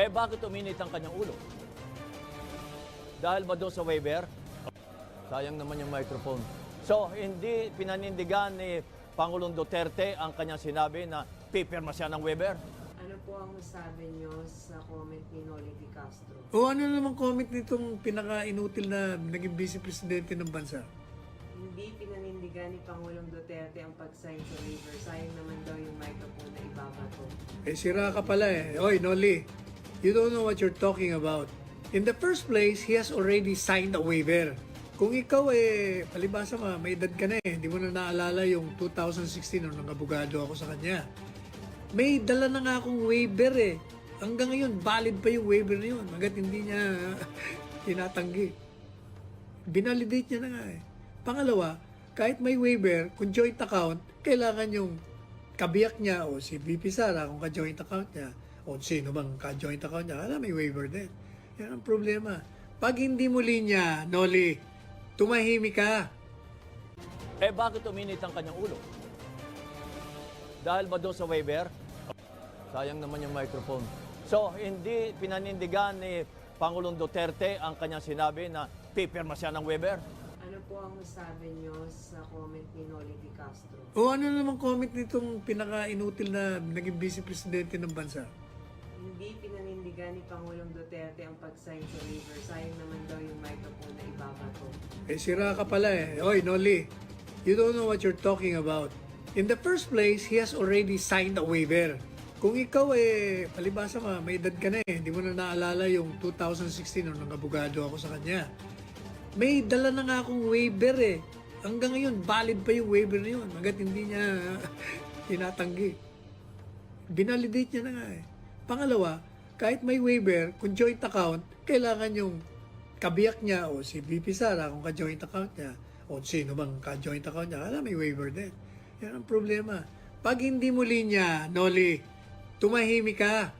Eh bakit uminit ang kanyang ulo? Dahil ba doon sa waiver? Sayang naman yung microphone. So, hindi pinanindigan ni Pangulong Duterte ang kanyang sinabi na pipirma siya ng waiver? Ano po ang sabi niyo sa comment ni Noli Di Castro? O ano naman comment nitong pinaka-inutil na naging vice presidente ng bansa? Hindi pinanindigan ni Pangulong Duterte ang pag-sign sa waiver. Sayang naman daw yung microphone na ibabato. Eh, sira ka pala eh. Oy, Noli, you don't know what you're talking about. In the first place, he has already signed a waiver. Kung ikaw eh, palibasa ma, may edad ka na eh, hindi mo na naalala yung 2016 nung nag-abogado ako sa kanya. May dala na nga akong waiver eh. Hanggang ngayon, valid pa yung waiver na yun. Hanggat hindi niya tinatanggi. Binalidate niya na nga eh. Pangalawa, kahit may waiver, kung joint account, kailangan yung kabiyak niya o si VP Sara kung ka-joint account niya o sino bang ka-joint account niya, alam may waiver din. Yan ang problema. Pag hindi mo linya, Noli, tumahimik ka. Eh bakit uminit ang kanyang ulo? Dahil ba doon sa waiver? Sayang naman yung microphone. So, hindi pinanindigan ni Pangulong Duterte ang kanyang sinabi na pipirma siya ng waiver? Ano po ang sabi niyo sa comment ni Noli Di Castro? O ano naman comment nitong pinaka-inutil na naging vice presidente ng bansa? Hindi pinanindigan ni Pangulong Duterte ang pag-sign sa waiver. Sayang naman daw yung microphone na ibabato. Eh, sira ka pala eh. Oy, Noli, you don't know what you're talking about. In the first place, he has already signed a waiver. Kung ikaw eh, palibasa ma, may edad ka na eh, hindi mo na naalala yung 2016 nung nag-abogado ako sa kanya. May dala na nga akong waiver eh. Hanggang ngayon, valid pa yung waiver na yun. Hanggat hindi niya tinatanggi. Binalidate niya na nga eh. Pangalawa, kahit may waiver, kung joint account, kailangan yung kabiyak niya o si VP Sara kung ka-joint account niya o sino bang ka-joint account niya, alam may waiver din. Yan ang problema. Pag hindi mo linya, Noli, tumahimik ka.